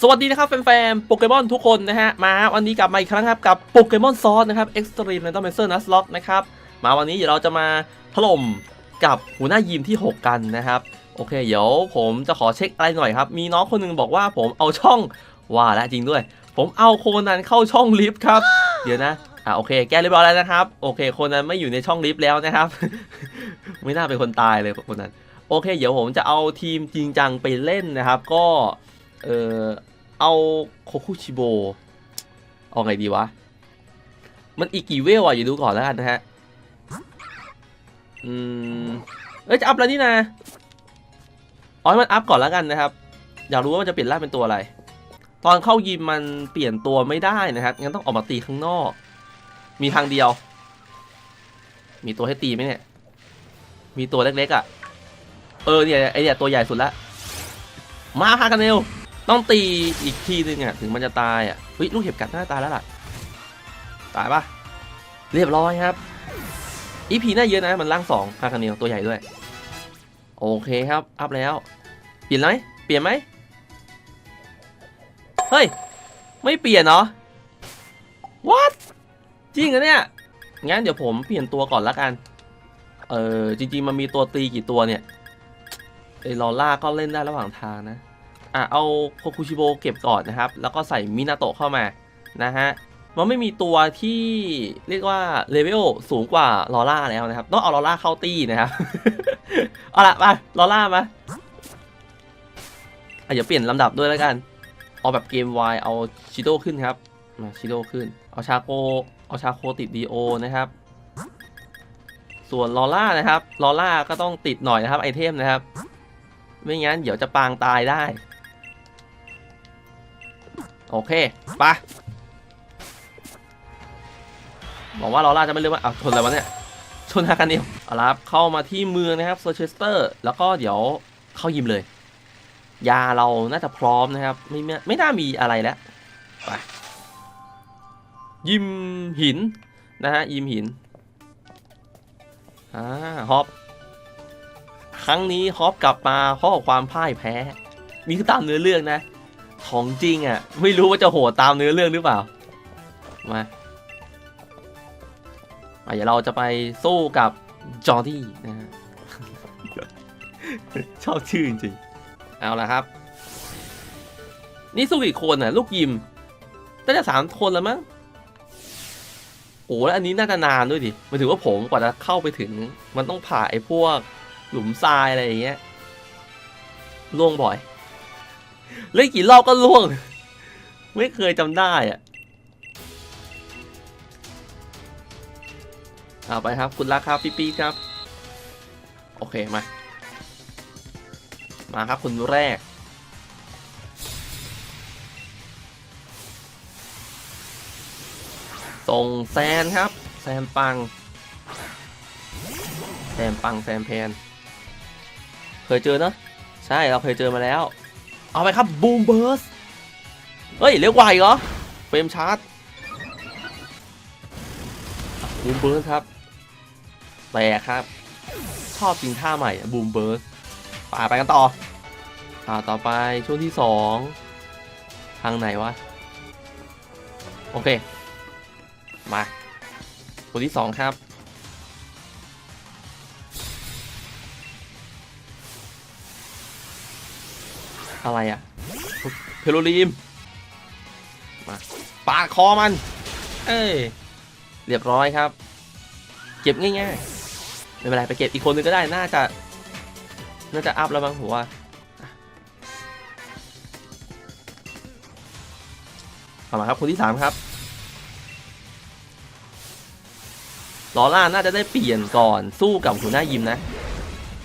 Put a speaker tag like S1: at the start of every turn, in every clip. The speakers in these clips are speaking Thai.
S1: สวัสดีนะครับแฟนๆโปเกมอนทุกคนนะฮะ มาวันนี้กลับมาอีกครั้งครับ กับโปเกมอนซอสนะครับ Extreme Random Master Nuzlocke นะครับ มาวันนี้เดี๋ยวเราจะมาถล่มกับหัวหน้ายิมที่ 6 กันนะครับ โอเค เดี๋ยวผมจะขอเช็คอะไรหน่อยครับ มีน้องคนหนึงบอกว่าผมเอาช่องว่าและจริงด้วย ผมเอาโคนันเข้าช่องลิฟต์ครับ เดี๋ยวนะอ่าโอเค แก้เรียบร้อยแล้วนะครับ โอเคโคนันไม่อยู่ในช่องลิฟต์แล้วนะครับ ไม่น่าเป็นคนตายเลยคนนั้นโอเค เดี๋ยวผมจะเอาทีมจริงจังไปเล่นนะครับ ก็ เออเอาโคคุชิโบเอาไงดีวะ มันอีกกี่เวลอะอย่าดูก่อนแล้วกันนะฮะ อืม เอ้ยจะอัพแล้วนี่นะเอาให้มันอัพก่อนแล้วกันนะครับ อยากรู้ว่ามันจะเปลี่ยนร่างเป็นตัวอะไร ตอนเข้ายิมมันเปลี่ยนตัวไม่ได้นะครับ งั้นต้องออกมาตีข้างนอก มีทางเดียว มีตัวให้ตีไหมเนี่ย มีตัวเล็กๆอะ เออเนี่ยไอเนี่ยตัวใหญ่สุดละ มาพากันเร็ว ต้องตีอีกทีนึงอะถึงมันจะตายอะเฮ้ยลูกเห็บกัดน้าตายแล้วล่ะ ตายปะเรียบร้อยครับอีพีน่าเยอะนะมันร่างสองพากันเร็วตัวใหญ่ด้วย โอเคครับ อัพแล้ว เปลี่ยนไหมเปลี่ยนไหมเฮ้ย ไม่เปลี่ยนเหรอ what จริงเหรอเนี่ย งั้นเดี๋ยวผมเปลี่ยนตัวก่อนละกัน เออจริงๆมันมีตัวตีกี่ตัวเนี่ยไอ้ลอล่าก็เล่นได้ระหว่างทางนะ อะเอาโคคุชิโบเก็บก่อนนะครับ แล้วก็ใส่มินาโตะเข้ามานะฮะมันไม่มีตัวที่เรียกว่าเลเวลสูงกว่าลอล่าแล้วนะครับต้องเอาลอล่าเข้าตี้นะครับ เอาละไปลอล่ามาอะเดี๋ยวเปลี่ยนลำดับด้วยแล้วกัน เอาแบบเกมวายเอาชิโดขึ้นครับมาชิโดขึ้น เอาชาโกเอาชาโคติดดีโอนะครับ ส่วนลอล่านะครับลอล่าก็ต้องติดหน่อยนะครับไอเทมนะครับ ไม่งั้นเดี๋ยวจะปางตายได้ โอเคไปบอกว่าลอล่าจะไม่เลือกว่าอ้าวชนอะไรวะเนี่ย ชนฮากันเนียวเอาละครับเข้ามาที่เมืองนะครับโซเชสเตอร์ แล้วก็เดี๋ยวเข้ายิมเลย ยาเราน่าจะพร้อมนะครับ ไม่ไม่ไม่น่ามีอะไรแล้วไปยิมหินนะฮะยิมหินอ่าฮอปครั้งนี้ฮอปกลับมาเพราะความพ่ายแพ้ นี่คือตามเนื้อเรื่องนะ ของจริงอะ่ะ ไม่รู้ว่าจะโหดตามเนื้อเรื่องหรือเปล่า มาเดี๋ยวเราจะไปสู้กับจอร์ดี้นะฮะชอบชื่อจริงเอาละครับ นี่สู้กี่คนอะ ลูกยิมน่าจะสามคนแล้วมั้งโอ้แล้วอันนี้น่าจะนานด้วยดิหมายถึงว่าผมกว่าจะเข้าไปถึง มันต้องผ่าไอ้พวกหลุมทรายอะไรอย่างเงี้ยล่วงบ่อย เล่นกี่รอบก็ล่วง ไม่เคยจำได้อะเอาไปครับ คุณรักครับพี่ปีครับ โอเค มา มาครับคุณแรก ส่งแซนครับ แซมปัง แซมปังแซมแพน เคยเจอเนอะใช่เราเคยเจอมาแล้ว เอาไปครับบูมเบิร์สเฮ้ยเร็วกว่าอีกเหรอเฟรมชาร์จบูมเบิร์สครับแต่ครับ ชอบจริงท่าใหม่บูมเบิร์สไปไปกันต่ออ่าต่อไปช่วงที่สองทางไหนวะ โอเค มาตัวที่สองครับ อะไรอะเพโลรีมมาปาดคอมัน เอ้ย เรียบร้อยครับ เก็บง่ายๆไม่เป็นไรไปเก็บอีกคนนึงก็ได้น่าจะ น่าจะอัพแล้วมั้งผมว่าเอามาครับคนที่สามครับลอล่าน่าจะได้เปลี่ยนก่อนสู้กับหัวหน้ายิมนะ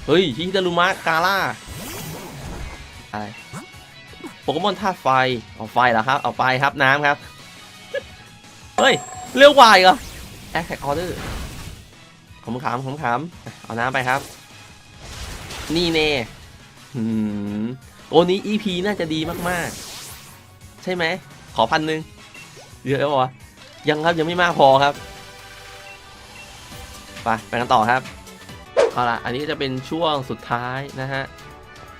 S1: เฮ้ยฮิดารุมะกาล่าอะไร โปเกมอนธาตุไฟ เอาไฟเหรอครับ เอาไฟครับน้ำครับ เฮ้ย เร็วกวาอีกเหรอแอคแท็กออเดอร์ขมขามขมขามเอาน้ำไปครับ นี่เน่โอนี้ EP น่าจะดีมากๆ ใช่ไหม ขอพันหนึ่งเยอะแล้ววะยังครับยังไม่มากพอครับ ไป ไปกันต่อครับ เอาละอันนี้จะเป็นช่วงสุดท้ายนะฮะ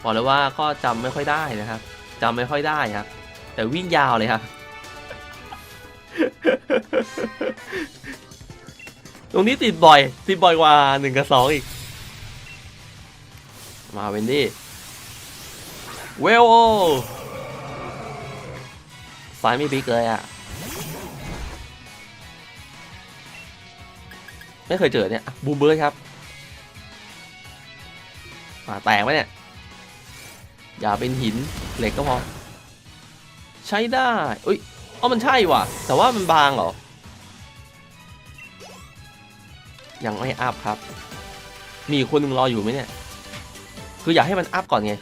S1: บอกเลยว่าก็จำไม่ค่อยได้นะครับจำไม่ค่อยได้ครับ แต่วิ่งยาวเลยครับ ตรงนี้ติดบ่อย ติดบ่อยกว่าหนึ่งกับสองอีก มาเวนดี้เวลโอซ้ายไม่บิ๊กเลยอะ ไม่เคยเจอเนี่ยบูมเบิร์ดครับอ่าแตกไหมเนี่ย อย่าเป็นหินเหล็กก็พอ ใช้ได้อุ้ยอ๋อมันใช่ว่ะ แต่ว่ามันบางเหรอ ยังไม่อัพครับ มีคนหนึ่งรออยู่ไหมเนี่ย คืออยากให้มันอัพก่อนไง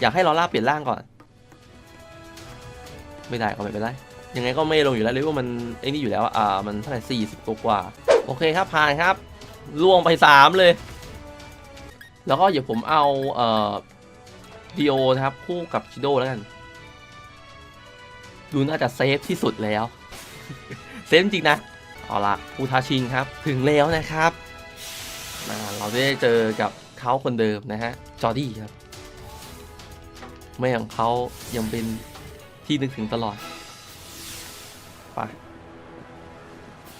S1: อยากให้ลอล่าเปลี่ยนร่างก่อน ไม่ได้ก็ไม่เป็นไร ยังไงก็ไม่ลงอยู่แล้วเลยว่ามันไอ้นี่อยู่แล้วอ่ามันเท่าไหร่สี่สิบกว่า โอเคครับผ่านครับล่วงไปสามเลย แล้วก็เดี๋ยวผมเอาเอ่อ ดีโอนะครับ คู่กับชิโดแล้วกัน ดูน่าจะเซฟที่สุดแล้ว เซฟจริงนะ เอาล่ะผู้ท้าชิงครับ ถึงแล้วนะครับอ่าเราได้เจอกับเขาคนเดิมนะฮะ จอร์ดี้ครับ แม่ของเขายังเป็นที่นึกถึงตลอดไป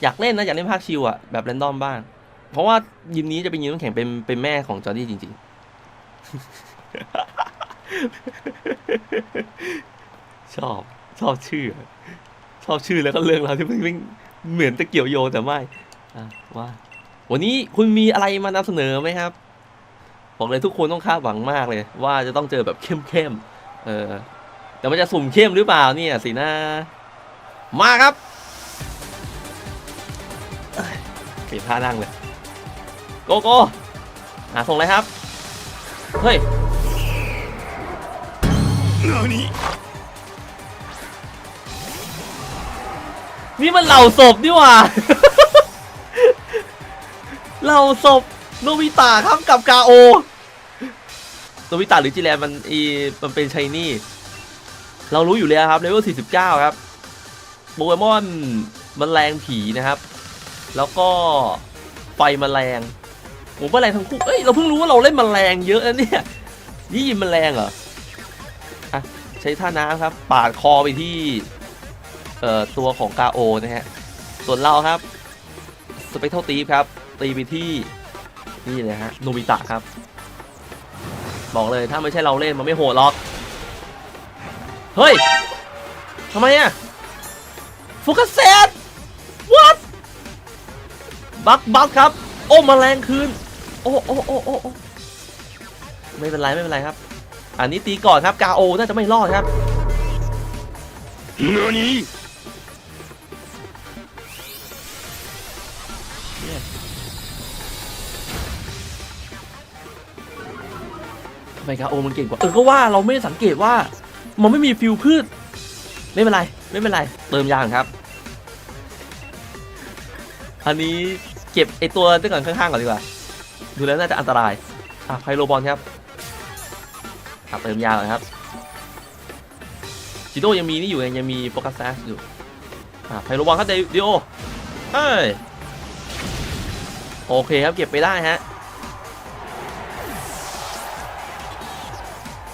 S1: อยากเล่นนะ อยากเล่นภาคชิวอะแบบแรนดอมบ้าง เพราะว่ายิมนี้จะเป็นยิมน้ำแข็งเป็นเป็นแม่ของจอร์ดี้จริง ๆ ชอบชอบชื่อ ชอบชื่อแล้วก็เรื่องราวที่มันเหมือนจะเกี่ยวโยงแต่ไม่ว่า วันนี้คุณมีอะไรมานำเสนอไหมครับบอกเลยทุกคนต้องคาดหวังมากเลย ว่าจะต้องเจอแบบเข้มๆเออแต่มันจะสุ่มเข้มหรือเปล่าเนี่ยสินะมาครับเอ้ยเปลี่ยนท่านั่งเลยโกโก้หาส่งเลยครับ เฮ้ย นี่มันเหล่าศพนี่หว่า เหล่าศพโนบิตะครับกับกาโอโนบิตะหรือจิแลนมันอีมันเป็นชายนี่ เรารู้อยู่แล้วครับเลเวล49 ครับโปเกมอนมันแรงผีนะครับ แล้วก็ไฟแมลงผมแมลงทั้งคู่ เอ้ย เราเพิ่งรู้ว่าเราเล่นแมลงเยอะนะเนี่ย นี่ยิมแมลงเหรอ ใช้ท่าน้ำครับ ปาดคอไปที่เอ่อตัวของกาโอนะฮะ ส่วนเราครับสเปกเทลตีฟครับ ตีไปที่นี่เลยฮะโนบิตะครับ บอกเลยถ้าไม่ใช่เราเล่นมันไม่โหดหรอก เฮ้ยทำไมอะโฟกัสเซต what บักบักครับ โอ้มาแรงคืนโอ้โอ้โอ้โอ้โอ้ไม่เป็นไร ไม่เป็นไรครับ อันนี้ตีก่อนครับกาโอน่าจะไม่รอดครับ
S2: 何
S1: ทำไมกาโอมันเก่งกว่า เออก็ว่าเราไม่ได้สังเกตว่า มันไม่มีฟิวพืช ไม่เป็นไร ไม่เป็นไร เติมยางครับ อันนี้เก็บไอตัวตั้งก่อนข้างๆก่อนดีกว่า ดูแล้วน่าจะอันตราย อะไพโลบอลครับ อะเติมยางก่อนครับจิโดยังมีนี่อยู่ไงยังมีโฟกัสแซสอยู่อะไพโลบอลครับเดีโอเอ้ยโอเคครับเก็บไปได้ฮะ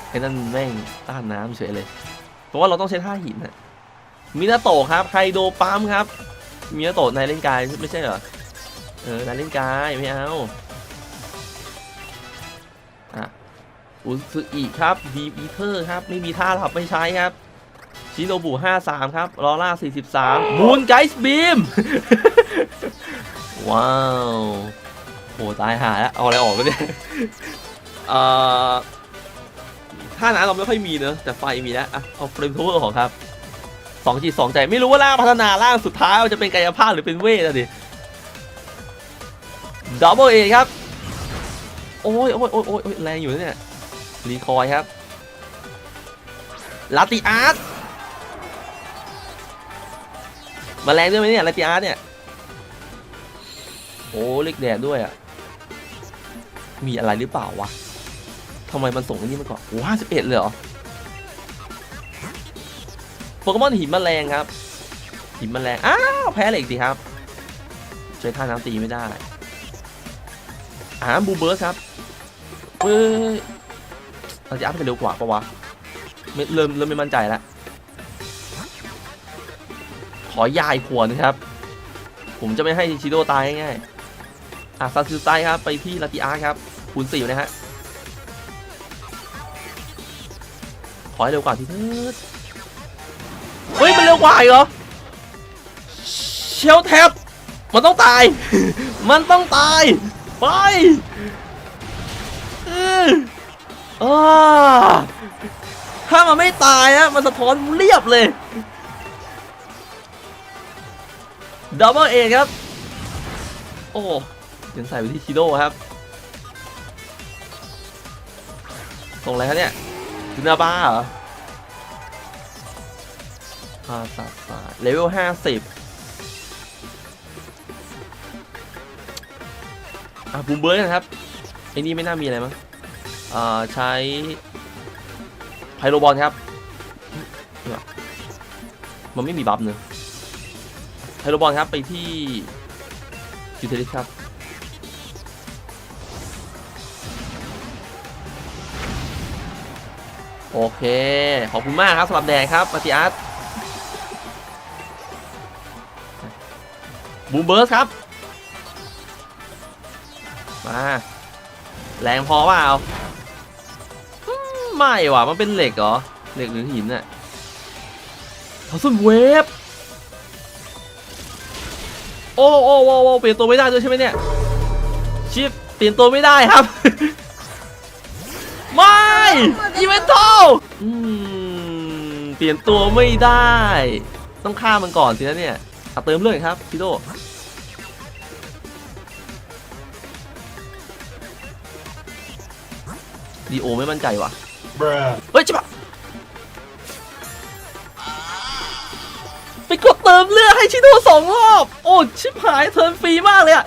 S1: ไอ้นั่นแม่งต้านน้ำเฉยเลย เพราะว่าเราต้องใช้ท่าหินนะมินาโตะครับไคโดปั๊มครับมินาโตะนายเล่นกายไม่ใช่เหรอเออนายเล่นกายไม่เอา อุซึอิครับดีอีเทอร์ครับ ไม่มีท่าหลับไม่ใช้ครับ ชิโนบุ 53 ครับลอร่า 43 มูนไกส์บีม ว้าว โห ตายหาแล้ว เอาอะไรออกไปเนี่ยเอ่อท่าน้ำเราไม่ค่อยมีเนอะแต่ไฟมีแล้วอะเอาเฟรมทเวอร์ของครับสองจิตสองใจไม่รู้ว่าร่างพัฒนาร่างสุดท้ายมันจะเป็นกายภาพหรือเป็นเวทอะดิดับเบิลเอครับ โอ้ยโอ้ยโอ้ยโอ้ยโอ้ยแรงอยู่นะเนี่ย รีคอยครับลาติอาร์ตมาแรงด้วยไหมเนี่ยลาติอาร์ตเนี่ยโอ้เล็กแดดด้วยอะมีอะไรหรือเปล่าวะทำไมมันส่งนนี้มาก่อนว้ห้าสิบเอ็ดเลยเหรอโปเกมอนหินแมลงครับหินแมลงอ้าวแพ้เหล็กสิครับใช้ท่าน้ำตีไม่ได้อ่าบูเบิร์สครับเฮ้ย เราจะอัพไปเร็วกว่าปะวะเริ่มเริ่มไม่มั่นใจแล้วขอยายขวดนะครับ ผมจะไม่ให้ชิโดตายง่ายๆอะซาซิไซครับ ไปที่ลาติอาร์ครับคูณสี่นะฮะ ขอให้เร็วกว่าทีเดเฮ้ย มันเร็วกว่าอีกเหรอ เชลแท็บมันต้องตาย มันต้องตาย ไป อออ่าถ้ามันไม่ตายอะมันสะท้อนเรียบเลยดับเบิลเอครับ โอ้เดี๋ยวใส่ไปที่ชิโดครับ ส่งอะไรครับเนี่ยจูนาบ้าเหรอภาษาศาสตร์เลเวลห้าสิบอะบูมเบิร์ดนะครับไอ้นี่ไม่น่ามีอะไรมั้ง ใช้ไพโรบอลครับ มันไม่มีบัฟเนอะไพโรบอลครับไปที่ยูเทลิสครับโอเค ขอบคุณมากครับสำหรับแดงครับมาติอาร์ตบูมเบิร์สครับ มา แรงพอเปล่าอืม ไม่ว่ะมันเป็นเหล็กเหรอ เหล็กหรือหินอะเขาสุนเวฟโอ้โอ้โอ้เปลี่ยนตัวไม่ได้ด้วยใช่ไหมเนี่ย ชิปเปลี่ยนตัวไม่ได้ครับ ไม่อีเวนทอลอืมเปลี่ยนตัวไม่ได้ ต้องฆ่ามันก่อนสินะเนี่ยเอาเติมเลือดครับพี่โดดีโอไม่มั่นใจว่ะ เฮ้ยจิบะไปกดเติมเลือดให้ชิโดสองรอบ โอ้ชิบหายเทิร์นฟรีมากเลยอะ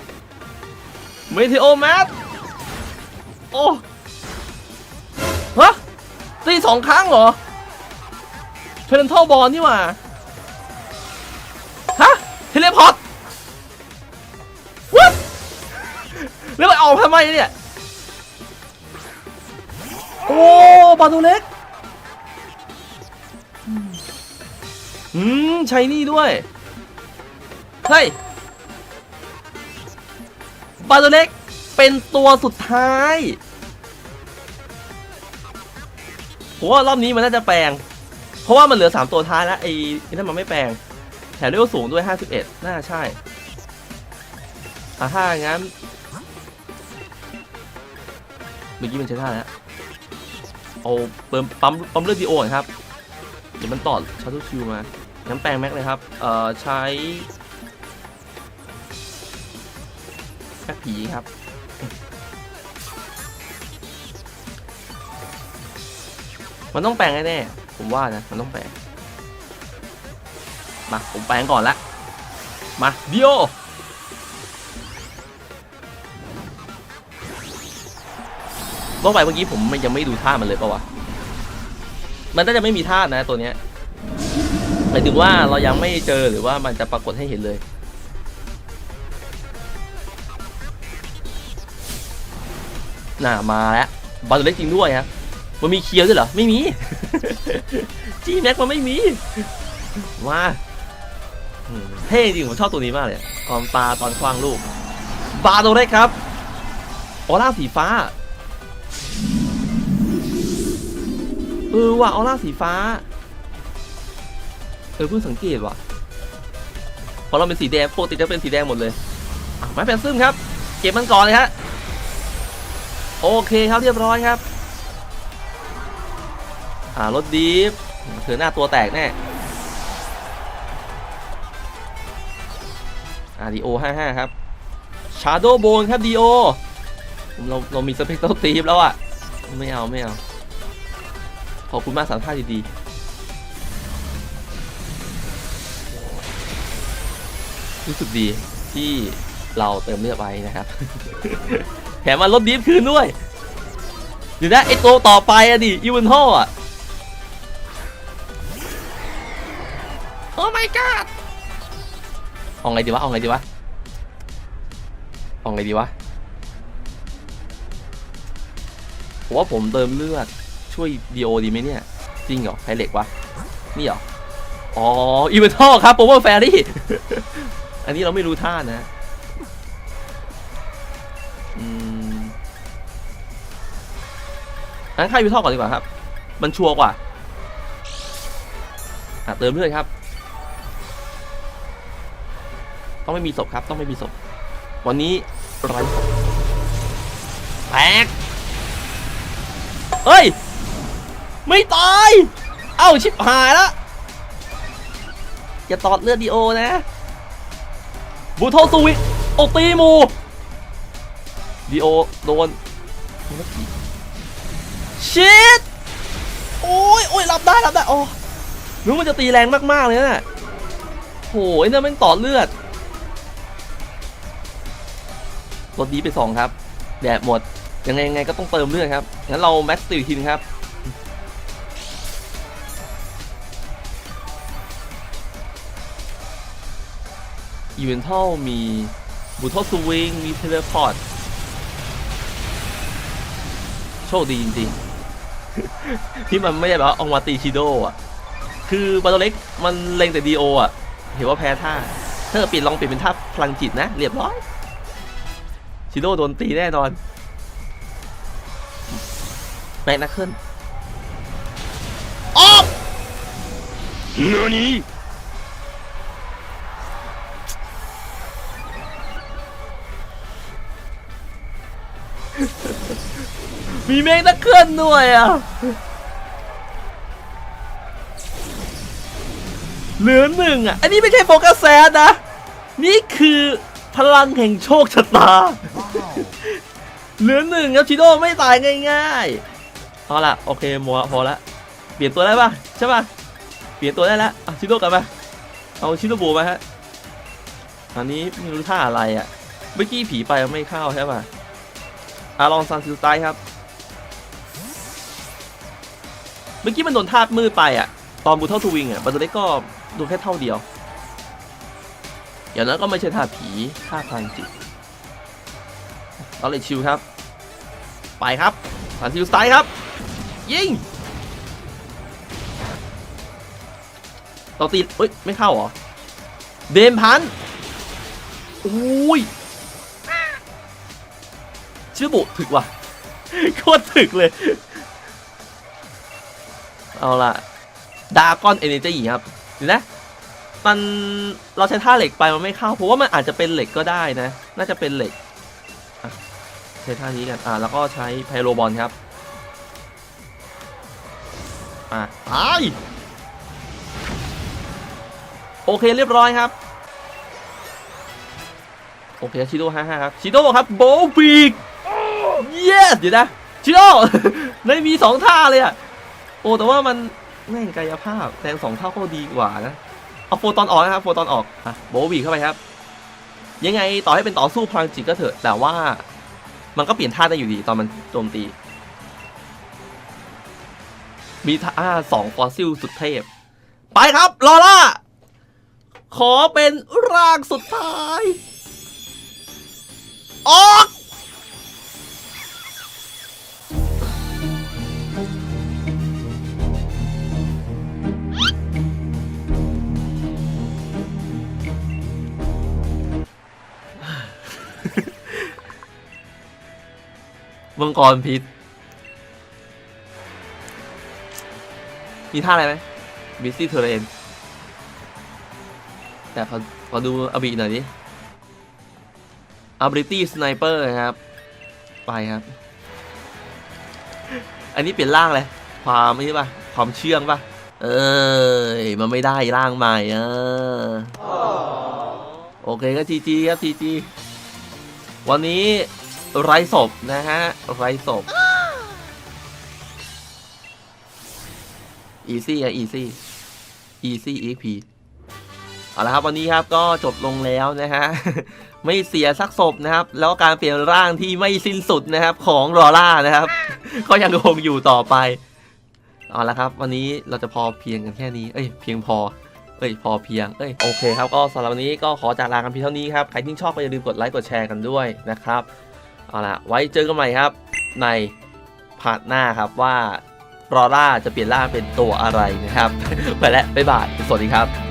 S1: เมทิโอแมทโอ้ฮะตีสองครั้งเหรอเพลนทัลบอลนี่หว่า ฮะ เทเลพอร์ตวัดแล้วมันออกทำไมเนี่ย โอ้บาตูเล็กอืมใช้นี่ด้วย เฮ้ยบาตูเล็กเป็นตัวสุดท้ายผมว่ารอบนี้มันน่าจะแปลง เพราะว่ามันเหลือ 3 ตัวท้ายแล้วไอ้ไอ้นั่นมันไม่แปลง แถมด้วยสูงด้วย 51 น่าใช่อะถ้างั้น เมื่อกี้มันใช้ท่าแล้ว เอาเติมปั๊มปั๊มเลือดดีโอหน่อยครับ เดี๋ยวมันต่อชาร์ตูชิวมางั้นแปลงแม็กเลยครับ เอ่อ ใช้แม็กผีครับ มันต้องแปลงแน่ๆผมว่านะ มันต้องแปลง มา ผมแปลงก่อนละ มาเดีย วต้องไปเมื่อกี้ผมยังไม่ดูท่ามันเลยปะวะ มันน่าจะไม่มีท่านะตัวเนี้ยหมายถึงว่าเรายังไม่เจอหรือว่ามันจะปรากฏให้เห็นเลย น่ามาแล้วบาร์เล็กจริงด้วยครับมันมีเคียวด้วยเหรอ ไม่มี จีแม็กมันไม่มี มาเท่จริงผมชอบตัวนี้มากเลยตอนปลาตอนคว้างลูกบาโดเล็กครับออร่าสีฟ้า เออว่ะออร่าสีฟ้า เออเพิ่งสังเกตว่ะพราะเราเป็นสีแดงปกติจะเป็นสีแดงหมดเลยไม้แผ่นซึมครับ เก็บมันก่อนเลยฮะโอเคครับเรียบร้อยครับ อ่ารถดีฟเธอหน้าตัวแตกแน่อาดีโอห้าห้าครับชาโดโบนครับดีโอเราเรามีสเปกเตอร์ตีฟแล้วอะไม่เอาไม่เอา ขอบคุณมากสารภาพดีๆรู้สึกดีที่เราเติมเลือดไว้นะครับ แถมมันลดดีฟคืนด้วยเดี๋ยวนะไอตัวต่อไปอะดิอีเวนทัลอะโอ้ my god เอาไงดีวะเอาไงดีวะเอาไงดีวะผมว่าผมเติมเลือด ช่วยดีโอดีไหมเนี่ย จริงเหรอใครเหล็กวะ นี่เหรอ อ๋ออีเวนทัลครับโปรเวอร์แฟรี่ อันนี้เราไม่รู้ท่านะอืมงั้นค่าอีเวนทัลก่อนดีกว่าครับ มันชัวร์กว่าอะเติมเลือดครับ ต้องไม่มีศพครับ ต้องไม่มีศพ วันนี้ไรแตกเฮ้ย ไม่ตาย เอ้าชิบหายล้วอย่าตอดเลือดดีโอนะ บูโทสวิกโอตีหมูดีโอโดน ชิดโอ้ยโอ้ยรับได้รับได้โอ้รู้มันจะตีแรงมาก ๆ เลยนะ่ะโหยเนี่ยม่งต่อเลือดลดดีไปสองครับ แดดหมด ยังไงยังไงก็ต้องเติมเลือดครับ งั้นเราแม็กซ์ติวทีนครับ อีเวนทัลมีบูทอสวิงมีเทเลพอร์ตโชคดีจริงๆ ที่มันไม่ได้แบบว่าเอามาตีชิโดอะ คือบาโตเล็กมันเล็งแต่ดีโออะ เห็นว่าแพ้ท่าถ้าเกิดเปลี่ยนลองเปลี่ยนเป็นท่าพลังจิตนะ เรียบร้อย ชิโดโดนตีแน่นอนแม็กนักเคิลออก
S2: 何
S1: มีแม็กนักเคิลด้วยอะเหลือหนึ่งอะ อันนี้ไม่ใช่โฟกัสแซดนะ นี่คือพลังแห่งโชคชะตา เหลือหนึ่งครับชิโดไม่ตายง่ายๆเอาละโอเคมัวพอละ เปลี่ยนตัวได้ปะใช่ปะเปลี่ยนตัวได้แล้วอะชิโดกลับมา เอาชิโดบูมาฮะ อันนี้ไม่รู้ท่าอะไรอะ เมื่อกี้ผีไปไม่เข้าใช่ปะอะลองซันซิลไตครับ เมื่อกี้มันโดนธาตุมืดไปอะ ตอนบูเท่าทูวิงอะบัตเตอร์เล็กก็โดนแค่เท่าเดียว อย่างนั้นก็ไม่ใช่ธาตุผีธาตุพลังจิตเราเลยชิวครับ ไปครับสันซิลสไตล์ครับ ยิง เราตีเอ้ย ไม่เข้าเหรอ เดมพันอุ้ยชื่อบุถึกว่ะ โคตรถึกเลย เอาล่ะดากอนเอเนจีครับเห็นนะมันเราใช้ท่าเหล็กไปมันไม่เข้าเพราะว่ามันอาจจะเป็นเหล็กก็ได้นะ น่าจะเป็นเหล็กอะใช้ท่านี้กันอ่าแล้วก็ใช้ไพโรบอลครับอะตายโอเคเรียบร้อยครับ โอเคชิโดห้าห้าครับชิโดครับโบบีกเยสเดี๋ยวนะชิโดไม่มีสองท่าเลยอะ โอ้แต่ว่ามันแม่งกายภาพแรงสองเท่าก็ดีกว่านะเอาโฟตอนออกนะครับโฟตอนออกอะโบบีเข้าไปครับ ยังไงต่อให้เป็นต่อสู้พลังจิตก็เถอะ แต่ว่ามันก็เปลี่ยนท่าได้อยู่ดีตอนมันโจมตี มีท่าสองฟอสซิลสุดเทพ ไปครับลอล่า ขอเป็นร่างสุดท้าย ออก มังกรพิษ มีท่าอะไรไหมบิสซี่เทเรนแต่ขอขอดูอบีหน่อยดิ ability sniper นะครับ ไปครับ อันนี้เปลี่ยนร่างเลย ความนี่ป่ะ ความเชื่องป่ะ เอ้ย มันไม่ได้ร่างใหม่เออโอเคก็จีจีครับจีจีวันนี้ ไรศพนะฮะ ไรศพ easy อะ easy easy exp เอาละครับวันนี้ครับก็จบลงแล้วนะฮะ ไม่เสียสักศพนะครับ แล้วการเปลี่ยนร่างที่ไม่สิ้นสุดนะครับ ของรอล่านะครับ ก็ยังคงอยู่ต่อไปเอาละครับ วันนี้เราจะพอเพียงกันแค่นี้ เอ้ย เพียงพอ เอ้ย พอเพียง เอ้ย โอเคครับ ก็สำหรับวันนี้ก็ขอจากลากันเพียงเท่านี้ครับ ใครที่ชอบก็อย่าลืมกดไลค์ กดแชร์กันด้วยนะครับ เอาละไว้เจอกันใหม่ครับ ในพาร์ทหน้าครับว่ารอร่าจะเปลี่ยนร่างเป็นตัวอะไรนะครับ ไปแล้วบ๊ายบายสวัสดีครับ